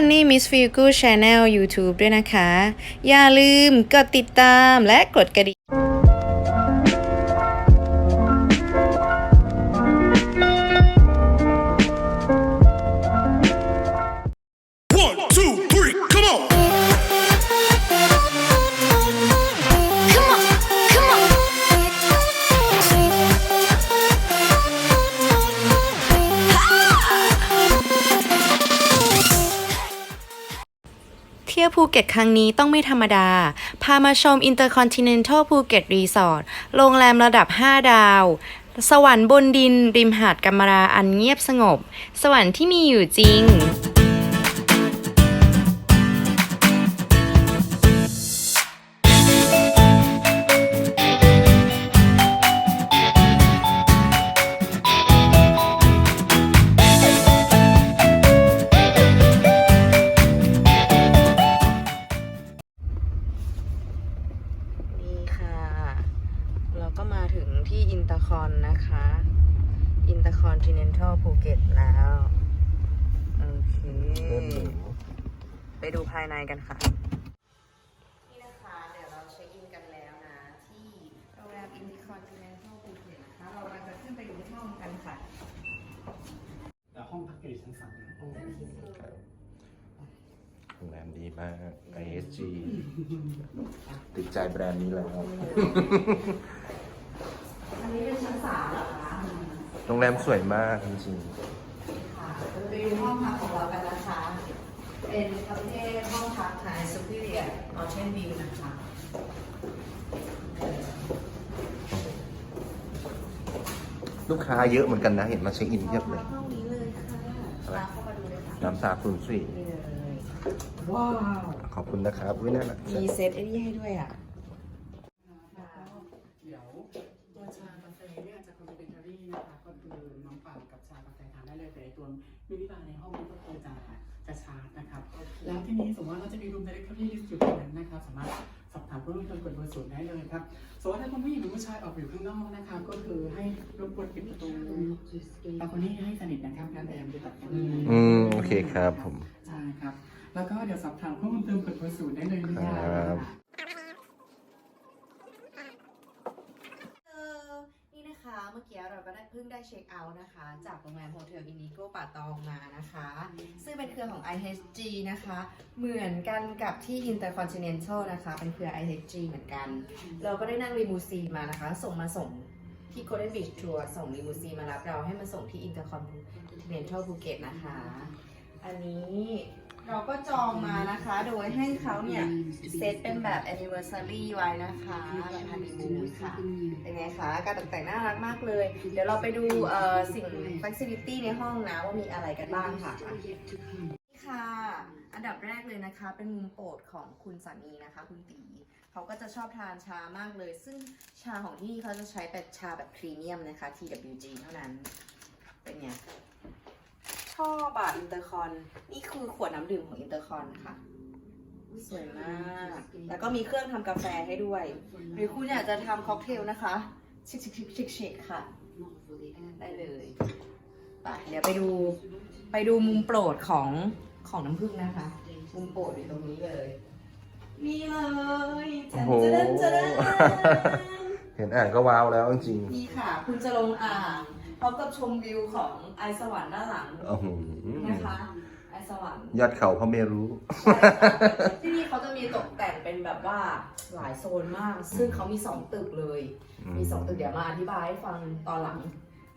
ากช่อง Honey Miss Feel Good Channel YouTube ด้วยนะคะ อย่าลืมกดติดตามและกดกระดิ่ง เที่ยวภูเก็ตครั้งนี้ต้องไม่ธรรมดา พามาชม Intercontinental Phuket Resort โรงแรมระดับ 5 ดาว สวรรค์บนดิน ริมหาดกัมมราอันเงียบสงบ สวรรค์ที่มีอยู่จริง โรงแรมดีมาก ISG ติดใจแบรนด์นี้แล้ว อันนี้เป็นชั้นสามเหรอคะโรงแรมสวยมากจริงค่ะเราไปดูห้องพักของเรากันนะคะ เป็นประเภทห้องพักไฮซูเปอร์เรียมอเชนวิวนะคะ ๆ ลูกค้าเยอะเหมือนกันนะ เห็นมาเช็คอินเพียบเลย ห้องนี้เลยค่ะอะไรตามเข้ามาดูเลยค่ะน้ำซาคุณสุยนี่เลยว้าวขอบคุณนะครับวิน่ารักมีเซตไอ้นี่ให้ด้วยอะเดี๋ยวตัวชากาแฟเนี่ยจะคอมเพลเมนรี่นะคะก็คือน้ำเปล่ากับชากาแฟทานได้เลยแต่ไอ้ตัวมินิบาร์ในห้องนี้ก็คือจะจะชาร์จนะครับแล้วที่นี้สมมติว่าเราจะมีรูมเดเรคเตอรี่อยู่ตรงนั้นนะครับสามารถสอบถามเพิ่มเติมกดเบอร์ศูนย์ได้เลยครับสมมติว่าถ้าคุณผู้หญิงหรือผู้ชายออกอยู่ข้างนอกนะคะก็คือให้รบกวนปิดประตูบาร์โคนี่ให้สนิทนะครับการพยายามจะตัดกันอืมโอเคครับผมใช่ครับ แล้วก็เดี๋ยวสอบถามเพิ่มเติมกดเบอร์ศูนย์ได้เลยนะคครัรับบเออนี่นะคะเมื่อกี้เราก็ได้เพิ่งได้เช็คเอาท์นะคะ จากโรงแรมโฮเทลอินดิโก้ป่าตองมานะคะ ซึ่งเป็นเครือของ IHG นะคะ เหมือนกันกับที่ Intercontinental นะคะ เป็นเครือ IHG เหมือนกัน เราก็ได้นั่งรีมูซีนมานะคะ ส่งมาส่งที่ Golden Beach Tour ส่งรีมูซีนมารับเราให้มาส่งที่ Intercontinental Phuket นะคะ อันนี้ เราก็จองมานะคะ โดยให้เขาเนี่ยเซตเป็นแบบ anniversary ไว้นะคะแบบฮันนีมูนค่ะ เป็นไงคะ การตกแต่งน่ารักมากเลย เดี๋ยวเราไปดูเอ่อสิ่ง facility ในห้องนะว่ามีอะไรกันบ้างค่ะนี่ค่ะ อันดับแรกเลยนะคะ เป็นมุมโปรดของคุณสามีนะคะ คุณตีเขาก็จะชอบทานชามากเลย ซึ่งชาของที่นี่เขาจะใช้แบบชาแบบพรีเมียมนะคะ TWG เท่านั้น เป็นไง ชอบบอะอินเตอร์คอน นี่คือขวดน้ำดื่มของอินเตอร์คอนค่ะ สวยมาก แล้วก็มีเครื่องทำกาแฟให้ด้วย หรือคุณอยากจะทำค็อกเทลนะคะชิคชิคชิคชิคชิคค่ะ ได้เลยไปเดี๋ยวไปดูไปดูมุมโปรดของของน้ำผึ้งนะคะ มุมโปรดอยู่ตรงนี้เลย นี่เลยโอ้โหจะเดินจะเดินเห็นอ่านก็ว้าวแล้วจริงนี่ค่ะ คุณจะลงอ่าง พร้อมกับชมวิวของไอสวรรค์ด้านหลังๆโอ้โหนะคะไอสวรรค์ ยอดเขาพระเมรุ ที่นี่เขาจะมีตกแต่งเป็นแบบว่าหลายโซนมาก ซึ่งเขามีสองตึกเลยอืมมีสองตึกเดี๋ยวมาอธิบายให้ฟังตอนหลัง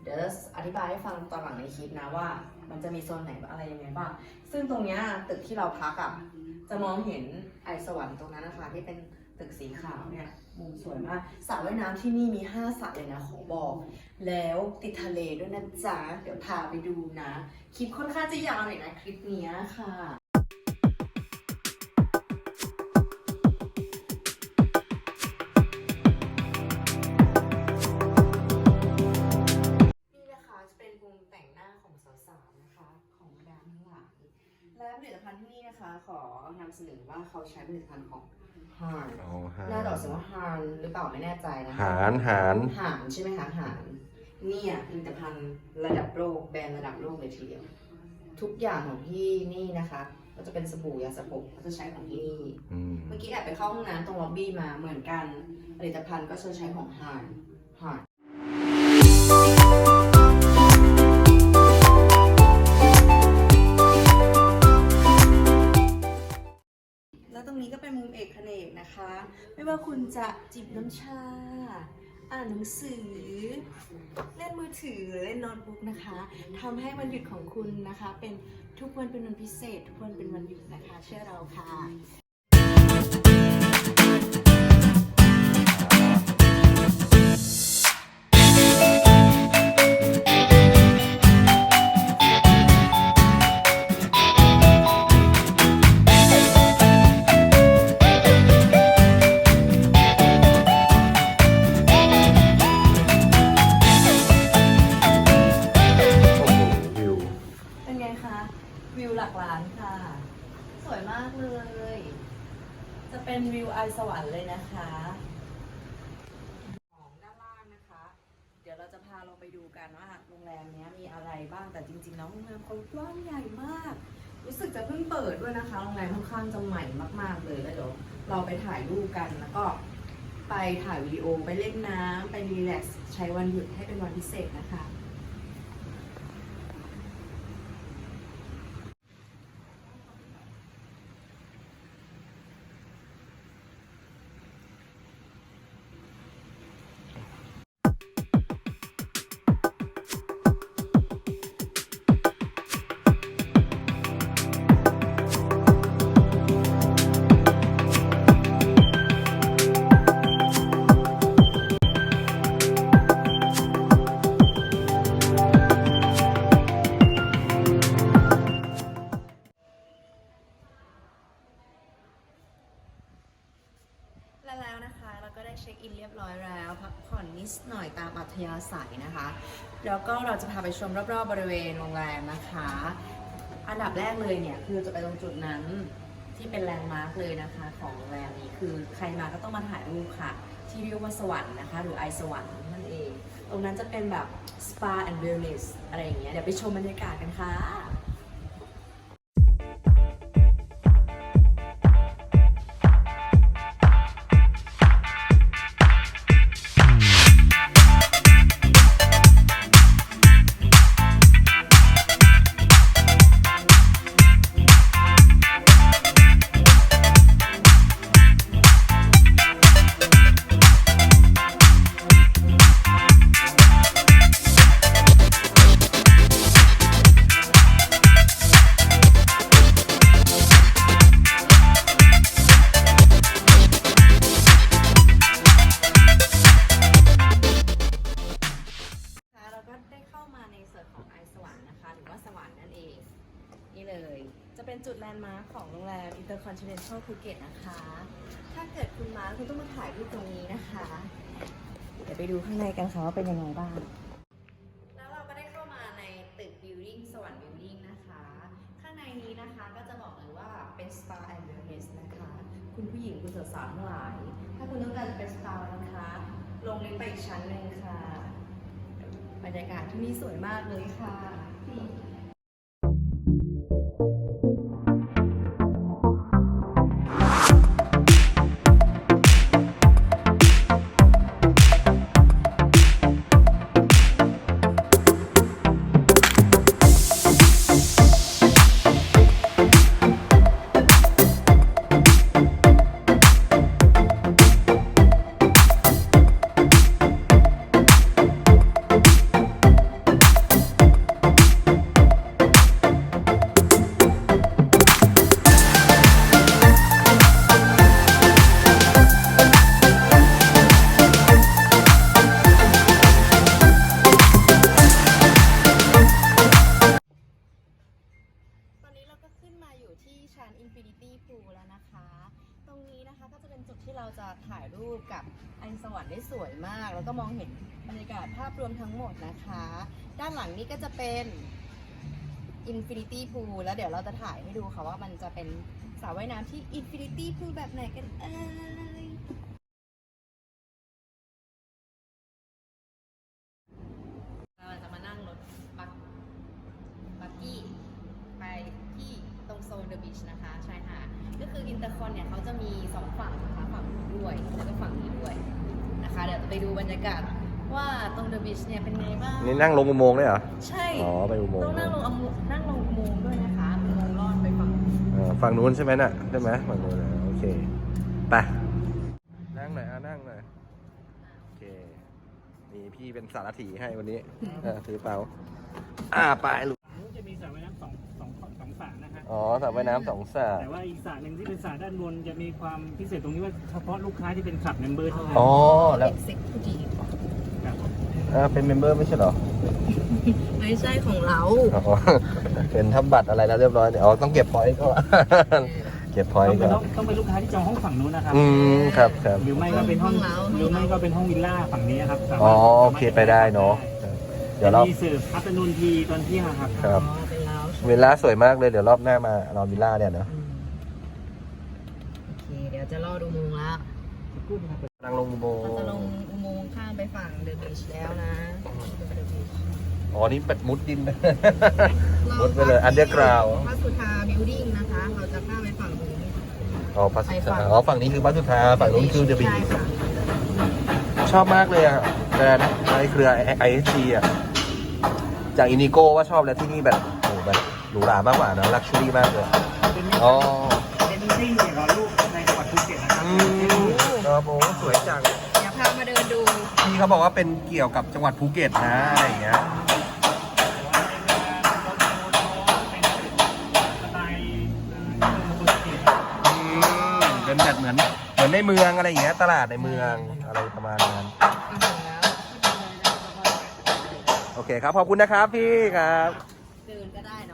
เดี๋ยวอธิบายให้ฟังตอนหลังในคลิปนะว่า มันจะมีโซนไหนอะไรยังไงบ้าง ซึ่งตรงเนี้ยตึกที่เราพักอะจะมองเห็นไอสวรรค์ตรงนั้นนะคะที่เป็นตึกสีขาวเนี่ย มุมสวยมากสระว่ายน้ำที่นี่มีห้าสระเลยนะขอบอกแล้วติดทะเลด้วยนะจ๊ะ เดี๋ยวพาไปดูนะ คลิปค่อนข้างจะยาวหน่อยนะคลิปเนี้ยค่ะ ขอนำเสนอว่าเขาใช้ผลิตภัณฑ์ของ Harn อ๋อหาน่าจะออกเสียงว่า Harn หรือเปล่าไม่แน่ใจนะคะ หารหาร หารใช่ไหมคะหารเนี่ยผลิตภัณฑ์ระดับโลกแบรนด์ระดับโลกเลยทีเดียว ทุกอย่างของที่นี่นะคะ ก็จะเป็นสบู่ยาสระผมก็จะใช้ของที่นี่ อืม เมื่อกี้แอบไปเข้าห้องน้ำตรงล็อบบี้มาเหมือนกันผลิตภัณฑ์ก็จะใช้ของฮานฮาน รงนี้ก็เป็นมุมเอกเขนกนะคะ ไม่ว่าคุณจะจิบน้ำชา อ่านหนังสือ เล่นมือถือหรือเล่นโน้ตบุ๊กนะคะทำให้วันหยุดของคุณนะคะ เป็นทุกวันเป็นวันพิเศษ ทุกวันเป็นวันหยุดนะคะ เชื่อเราค่ะ วิวหลักล้านค่ะ สวยมากเลย จะเป็นวิวไอสวรรค์เลยนะคะ ของด้านล่างนะคะ เดี๋ยวเราจะพาเราไปดูกันว่าโรงแรมเนี้ยมีอะไรบ้างแต่จริงๆแล้วโรงแรมเขากว้างใหญ่มาก รู้สึกจะเพิ่งเปิดด้วยนะคะโรงแรมค่อนข้างจะใหม่มาก ๆเลยแล้วเดี๋ยวเราไปถ่ายรูปกันแล้วก็ไปถ่ายวิดีโอไปเล่นน้ำไปรีแลกซ์ใช้วันหยุดให้เป็นวันพิเศษนะคะ ศัยนะคะ แล้วก็เราจะพาไปชมรอบๆบริเวณโรงแรมนะคะ อันดับแรกเลยเนี่ยคือจะไปตรงจุดนั้นที่เป็นแลนด์มาร์คเลยนะคะของโรงแรมนี้คือใครมาก็ต้องมาถ่ายรูปค่ะ ที่เรียกว่าสวรรค์นะคะ หรือไอสวรรค์นั่นเอง ตรงนั้นจะเป็นแบบสปาแอนด์เวลเนสอะไรอย่างเงี้ยเดี๋ยวไปชมบรรยากาศกันค่ะนะคะ Intercontinental Phuket นะคะ ถ้าเกิดคุณมาคุณต้องมาถ่ายรูปตรงนี้นะคะ เดี๋ยวไปดูข้างในกันค่ะว่าเป็นยังไงบ้าง แล้วเราก็ได้เข้ามาในตึก Building สวรรค์ Building นะคะ ข้างในนี้นะคะก็จะบอกเลยว่าเป็น Spa and Wellness นะคะ คุณผู้หญิงคุณสาวๆทั้งหลาย ถ้าคุณต้องการจะเป็นสปานะคะ ลงลิฟต์ไปอีกชั้นหนึ่งค่ะ บรรยากาศที่นี่สวยมากเลยค่ะ ก็ขึ้นมาอยู่ที่ชั้น Infinity Pool แล้วนะคะ ตรงนี้นะคะก็จะเป็นจุดที่เราจะถ่ายรูปกับไอสวรรค์ได้สวยมาก แล้วก็มองเห็นบรรยากาศภาพรวมทั้งหมดนะคะ ด้านหลังนี้ก็จะเป็นอินฟินิตี้พูลแล้วเดี๋ยวเราจะถ่ายให้ดูค่ะว่ามันจะเป็นสระว่ายน้ำที่อินฟินิตี้พูลแบบไหนกันเออเราจะมานั่งรถบักบักกี้ เดอะบีชนะคะชายหาดก็คืออินเตอร์คอนเนี่ยเขาจะมีสองฝั่งนะคะฝั่งนู้นด้วยแล้วก็ฝั่งนี้ด้วยนะคะ เดี๋ยวจะไปดูบรรยากาศว่าตรงเดอะบีชเนี่ยเป็นไงบ้าง นี่นั่งลงอุโมงค์เลยเหรอ ใช่ อ๋อไปอุโมงค์ต้องนั่งลงอุโมงค์นั่งลงอุโมงค์ด้วยนะคะอุโมงค์ลอดไปฝั่งนู้นเออฝั่งนู้นใช่ไหมน่ะใช่ไหมฝั่งนู้นนะโอเค ไป นั่งหน่อยอะนั่งหน่อย โอเค นี่พี่เป็นสารถีให้วันนี้ เออถือเปล่า อ่าไปลูก อ๋อสระว่ายน้ำสองสระแต่ว่าอีกสระหนึ่งที่เป็นสระด้านบนจะมีความพิเศษตรงนี้ว่าเฉพาะลูกค้าที่เป็นคลับเมมเบอร์เท่านั้นอ๋อแล้วเอ็กซิคิวทีฟครับอ่าเป็นเมมเบอร์ไม่ใช่เหรอไม่ใช่ของเรา อ๋อเป็นทำบัตรอะไรแล้วเรียบร้อยเนี่ยอ๋อต้องเก็บพอยต์ก็เก็บพอยต้อต์งเป็ก็นต้องต้องเป็นลูกค้าที่จองห้องฝั่งนู้นนะครับอืมครับครับ หรือไม่ก็เป็นห้องห้องเรา หรือไม่ก็เป็นห้องวิลล่าฝั่งนี้ครับสามารถอ๋อโอเคไปได้เนาะ เดี๋ยวเรา มีเสิร์ฟอัปนูนทีตอนเที่ยงครับ ครับ อ๋อ เป็นเราใช่ไหมเวลาสวยมากเลย เดี๋ยวรอบหน้ามาเราวิลล่าเนี่ยเนาะอืมโอเค เดี๋ยวจะรอดูอุโมงค์แล้วนั่งลงอุโมงเราจะลงค์อุโมงค์ข้ามไปฝั่งเดอะบีชแล้วนะ The Beach อ๋อ นี่เป็ดมุดดินมุดไปเลยอันเดอร์กราวพระสุธาบิวดิ้งนะคะ เราจะข้ามไปฝั่งนู้น อ๋อพัสไปฝั่ง อ๋อ ฝั่งนี้คือพัสุธาฝั่งนู้นคือเดอะบีใช่ค่ะชอบมากเลยอะแต่ในเครือไอเอสจีอะ จากอินิโก้ว่าชอบแล้วที่นี่แบบโอ้โหแบบ หรูหรามากกว่านะลักชัวรี่มากเลยเป็นอ๋อเป็นซิ่งเกี่ยวกับลูกในจังหวัดภูเก็ตนะครับอืมครับโอ้สวยจัง เดี๋ยวพามาเดินดู พี่เขาบอกว่าเป็นเกี่ยวกับจังหวัดภูเก็ตนะอะไรอย่างเงี้ย สไตล์เอ่อภูเก็ตอืมเป็นแบบเหมือนเหมือนในเมืองอะไรอย่างเงี้ย ตลาดในเมืองอะไรประมาณนั้น โอเคครับ ขอบคุณนะครับพี่ครับ เดินก็ได้เนาะ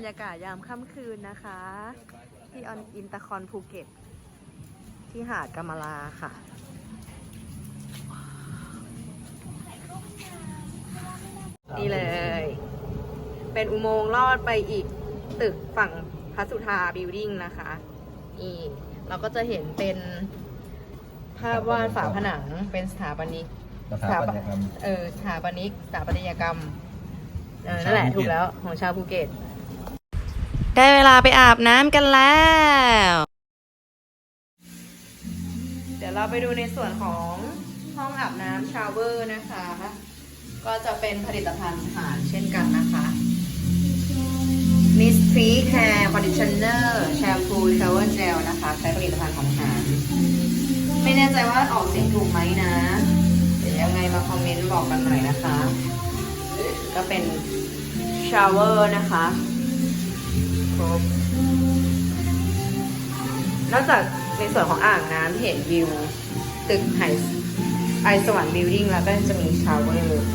รรยากาศยามค่ำคืนนะคะ ที่ออนอินตะคอนภูเก็ต ที่หาดกำมะลาค่ะนี่เลย เป็นอุโมงค์ลอดไปอีกตึกฝั่งพัสุธาบิลดิ้งนะคะนี่เราก็จะเห็นเป็นภาพวาดฝาผนังเป็นสถาปนิกสถาปัตยกรรมเออสถาปนิกสถาปัตยกรรมเออนั่นแหละชาวภูเก็ตถูกแล้วของชาวภูเก็ต ได้เวลาไปอาบน้ำกันแล้ว เดี๋ยวเราไปดูในส่วนของห้องอาบน้ำชาวเวอร์นะคะ ก็จะเป็นผลิตภัณฑ์อาหารเช่นกันนะคะ Miss Free Hair Conditioner Shampoo Shower Gel นะคะ ใช้ผลิตภัณฑ์ของหาร ไม่แน่ใจว่าออกเสียงถูกไหมนะ เดี๋ยวยังไงมาคอมเมนต์บอกกันหน่อยนะคะ ก็เป็นชาวเวอร์นะคะ ครบ นอกจากในส่วนของอ่างน้ำเห็นวิว ตึกไฮไอสวรรค์บิลดิ้งแล้วก็จะมีชาวเวอร์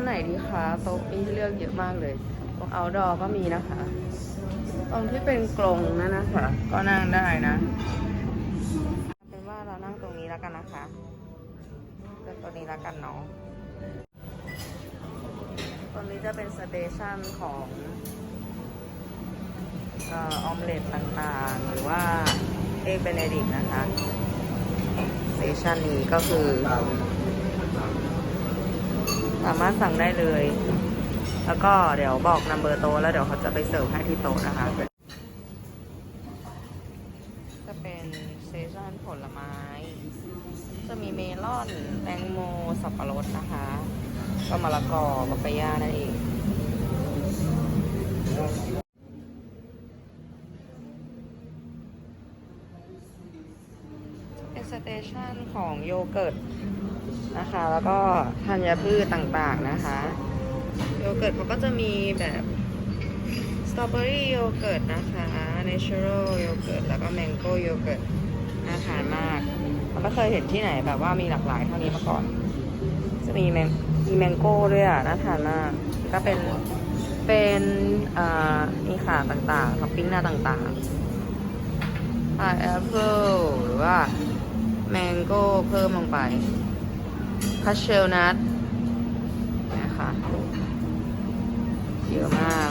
ะไหนดีคะโต๊ะมีให้เลือกเยอะมากเลยโต๊ะเอาดอก็มีนะคะ ตรงที่เป็นกรงนั่นนะคะ ก็นั่งได้นะ เป็นว่าเรานั่งตรงนี้แล้วกันนะคะเลือกตัวนี้แล้วกันเนาะตรงนี้จะเป็นสเตชันของออออมเล็ตต่างๆ หรือว่าเอ็กเบเนดิกนะคะ สเตชันนี้ก็คือ สามารถสั่งได้เลย แล้วก็เดี๋ยวบอกนัมเบอร์โต๊ะแล้วเดี๋ยวเขาจะไปเสิร์ฟให้ที่โต๊ะนะคะ จะเป็นเซสชันผลไม้ จะมีเมลอน แตงโม สับปะรดนะคะ ก็มะละกอปาปายานั่นเองเป็นสเตชันของโยเกิร์ต นะคะ แล้วก็ธัญพืชต่างๆนะคะโยเกิร์ตเขาก็จะมีแบบสตรอเบอรี่โยเกิร์ตนะคะเนเชอรัลโยเกิร์ตแล้วก็แมงโก้โยเกิร์ตน่าทานมากเราไม่เคยเห็นที่ไหนแบบว่ามีหลากหลายเท่านี้มาก่อน จะมีแมงมีแมงโก้ด้วยอะน่าทานมาก ก็เป็นเป็นอ่ามีขาต่างๆท็อปปิ้งหน้าต่างๆพายแอปเปิลหรือว่าแมงโก้เพิ่มลงไป คัชเชลนัทนะคะเยอะมาก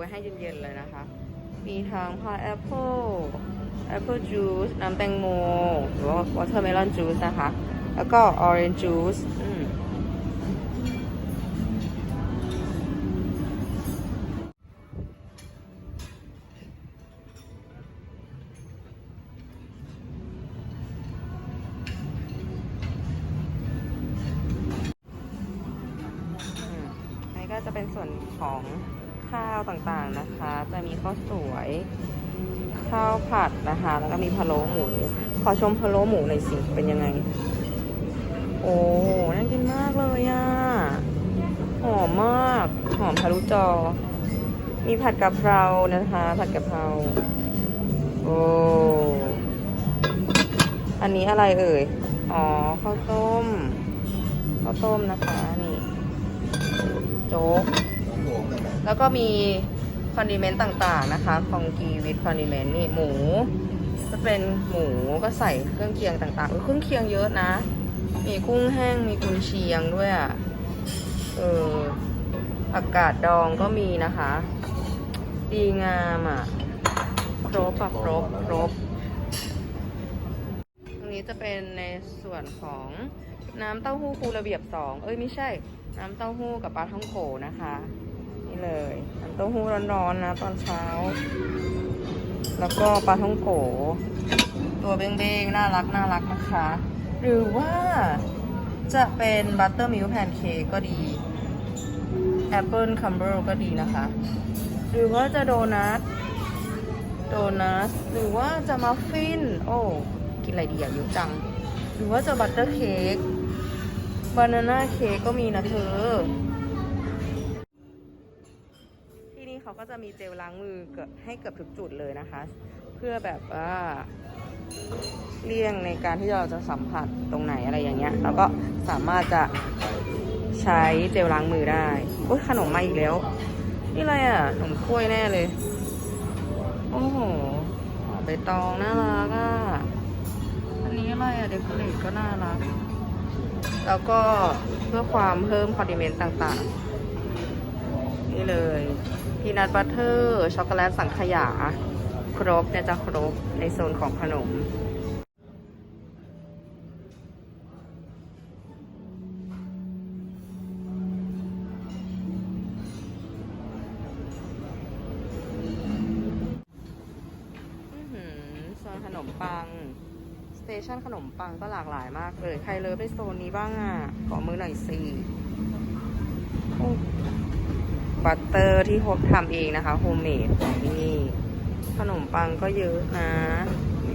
ไว้ให้เย็นๆเลยนะคะ มีทั้งพายแอปเปิลแอปเปิลจูสน้ำแตงโมหรือว่าวอเตอร์เมลอนจูสนะคะ แล้วก็ออเรนจ์จูสอันนี้ก็จะเป็นส่วนของ ข้าวต่างๆนะคะ จะมีข้าวสวย ข้าวผัดนะคะ แล้วก็มีพะโล้หมู ขอชมพะโล้หมูหน่อยสิ เป็นยังไง โอ้น่ากินมากเลยอะ หอมมาก หอมทะลุจอ มีผัดกะเพรานะคะ ผัดกะเพรา โอ้ อันนี้อะไรเอ่ย อ๋อ ข้าวต้ม ข้าวต้มนะคะ นี่ โจ๊ก แล้วก็มีคอนดิเมนต์ต่างๆนะคะของกีวิดคอนดิเมนต์นี่หมูก็เป็นหมูก็ใส่เครื่องเคียงต่างๆอุ๊ยเครื่องเคียงเยอะนะ มีกุ้งแห้งมีกุนเชียงด้วยอะเออผักาดดองก็มีนะคะ ดีงามอะครบอะครบครบ ตรงนี้จะเป็นในส่วนของน้ำเต้าหู้คูระเบียบสองเอ้ยไม่ใช่ น้ำเต้าหู้กับปลาท่องโกนะคะ เลยน้ำเต้าหู้ร้อนๆนะตอนเช้า แล้วก็ปลาท่องโก ตัวเบ้งๆ น่ารักน่ารักนะคะ หรือว่าจะเป็นบัตเตอร์มิลค์แพนเค้กก็ดีแอปเปิลคัมเบอร์ก็ดีนะคะ หรือว่าจะโดนัทโดนัทหรือว่าจะมัฟฟิน โอ้ กินอะไรดีอะเยอะจัง หรือว่าจะบัตเตอร์เค้กบานาน่าเค้กก็มีนะเธอ เขาก็จะมีเจลล้างมือเกือบให้เกือบทุกจุดเลยนะคะ เพื่อแบบว่าเลี่ยงในการที่เราจะสัมผัสตรงไหนอะไรอย่างเงี้ยแล้วก็สามารถจะใช้เจลล้างมือได้โอ้ยขนมมาอีกแล้ว นี่อะไรอะขนมถ้วยแน่เลย โอ้โหใบตองน่ารักอะอันนี้อะไรอะเดคอเรทก็น่ารัก แล้วก็เพื่อความเพิ่มคอนดิเมนต์ต่างๆ นี่เลย พีนัทบัตเตอร์ช็อกโกแลตสังขยา ครบเนี่ยจะครบในโซนของขนมโซนขนมปัง สเตชันขนมปังก็หลากหลายมากเลย ใครเลิฟในโซนนี้บ้างอะ ขอมือหน่อยสิ บัตเตอร์ที่ฮบทำเองนะคะโฮมเมดนี่ขนมปังก็เยอะนะ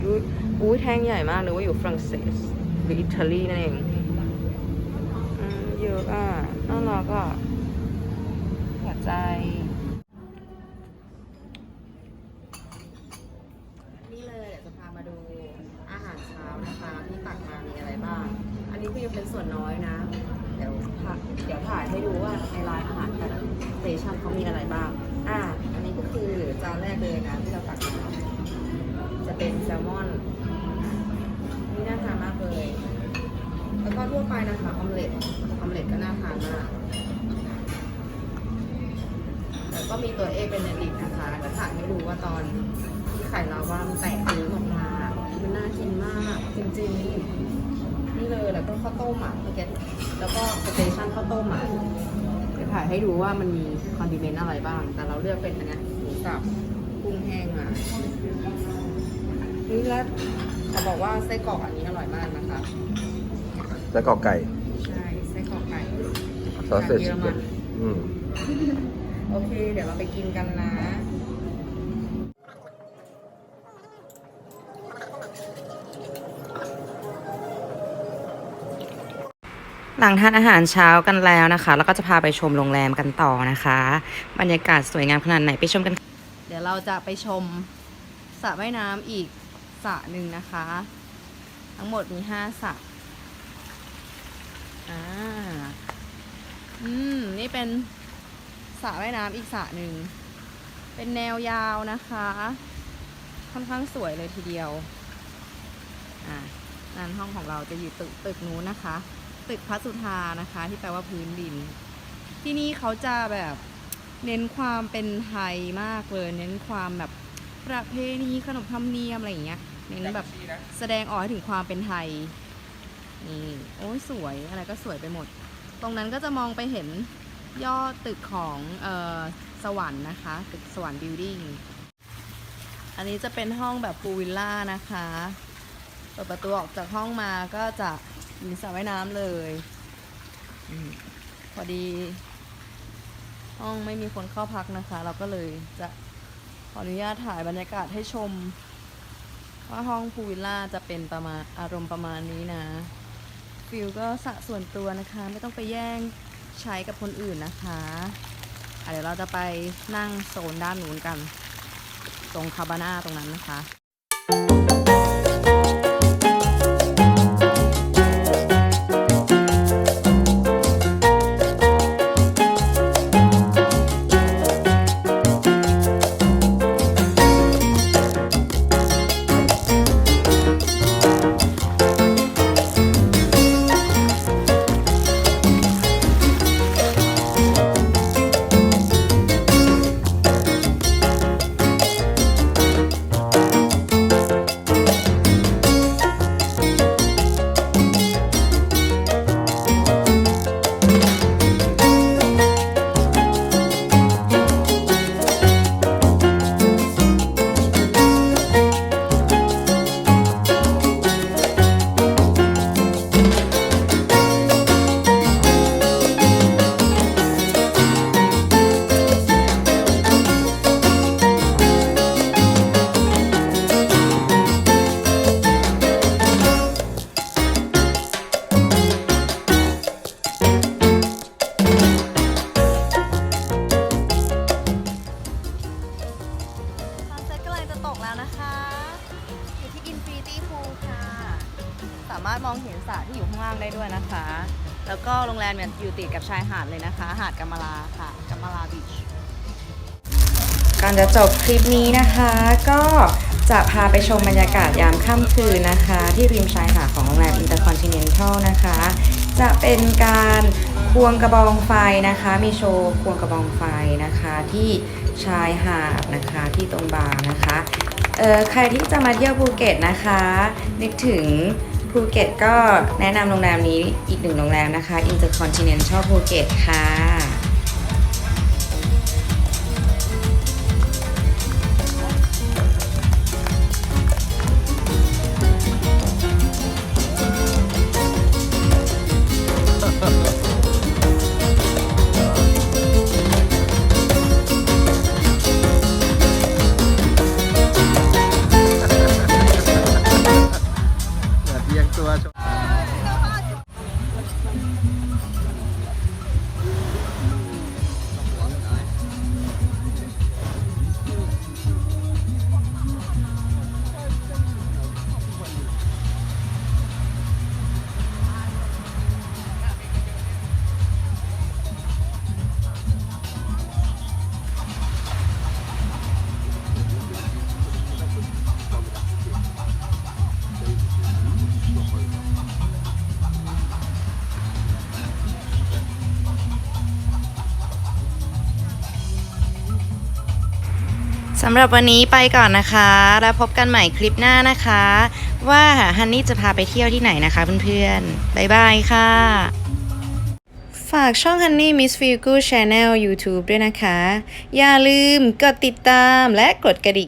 อุ้ยอุ้ยแท่งใหญ่มากเลยว่าอยู่ฝรั่งเศสหรืออิตาลีนั่นเองเยอะอะน่ารักอะหัวใจ แล้วก็มีตัวเอเป็นเนดิกนะคะก็ถ่ายให้ดูว่าตอนที่ไข่ลาวามันแตกตื้อออกมามันน่ากินมากจริงๆ นี่เลยแล้วก็ข้าวต้มอะเมื่อกี้แล้วก็สเตชันข้าวต้มอะจะถ่ายให้ดูว่ามันมีคอนดิเมนต์อะไรบ้าง แต่เราเลือกเป็นอันเนี้ยหมูสับกุ้งแห้งมานี่แล้วเขาบอกว่าไส้กรอกอันนี้อร่อยมากนะคะแล้วก็ไก่ ใช่ไส้กรอกไก่ซอสเซจเยชิอรคมัเก้นอืม โอเค เดี๋ยวเราไปกินกันนะหลังทานอาหารเช้ากันแล้วนะคะ แล้วก็จะพาไปชมโรงแรมกันต่อนะคะ บรรยากาศสวยงามขนาดไหนไปชมกัน เดี๋ยวเราจะไปชมสระว่ายน้ำอีกสระหนึ่งนะคะ ทั้งหมดมีห้าสระอ่า อืม นี่เป็น สระว่ายน้ำอีกสระหนึ่ง เป็นแนวยาวนะคะ ค่อนข้างสวยเลยทีเดียว อ่านั่นห้องของเราจะอยู่ตึกตึกนู้นนะคะ ตึกพระสุธานะคะ ที่แปลว่าพื้นดิน ที่นี่เขาจะแบบเน้นความเป็นไทยมากเลย เน้นความแบบประเพณีขนบธรรมเนียมอะไรอย่างเงี้ย เน้นแบบแสดงออกให้ถึงความเป็นไทย นี่ โอ้ยสวยอะไรก็สวยไปหมด ตรงนั้นก็จะมองไปเห็น ย่อตึกของออสวรรค์นะคะ ตึกสวรรค์บิลดิ้งอันนี้จะเป็นห้องแบบพูวิลล่านะคะเปิดประตูออกจากห้องมาก็จะมีสระว่ายน้ำเลยอพอดี ห้องไม่มีคนเข้าพักนะคะ เราก็เลยจะขออนุญาตถ่ายบรรยากาศให้ชม ว่าห้องพูวิลล่าจะเป็นประมาณอารมณ์ประมาณนี้นะฟิลก็สะส่วนตัวนะคะ ไม่ต้องไปแย่ง ใช้กับคนอื่นนะคะะเดี๋ยวเราจะไปนั่งโซนด้านนู้นกัน ตรงคาบาน่าตรงนั้นนะคะ นี้นะคะก็จะพาไปชมบรรยากาศยามค่ำคืนนะคะ ที่ริมชายหาดของโรงแรม Intercontinental นะคะ จะเป็นการควงกระบองไฟนะคะ มีโชว์ควงกระบองไฟนะคะ ที่ชายหาดนะคะที่ตรงบาร์นะคะเออใครที่จะมาเที่ยวภูเก็ตนะคะ นึกถึงภูเก็ตก็แนะนำโรงแรมนี้อีกหนึ่งโรงแรมนะคะ Intercontinental ภูเก็ตค่ะ สำหรับวันนี้ไปก่อนนะคะ แล้วพบกันใหม่คลิปหน้านะคะ ว่าฮันนี่จะพาไปเที่ยวที่ไหนนะคะเพื่อนๆ บ๊ายบายค่ะ ฝากช่อง Honey Miss Feel Good Channel YouTube ด้วยนะคะ อย่าลืมกดติดตามและกดกระดิ่ง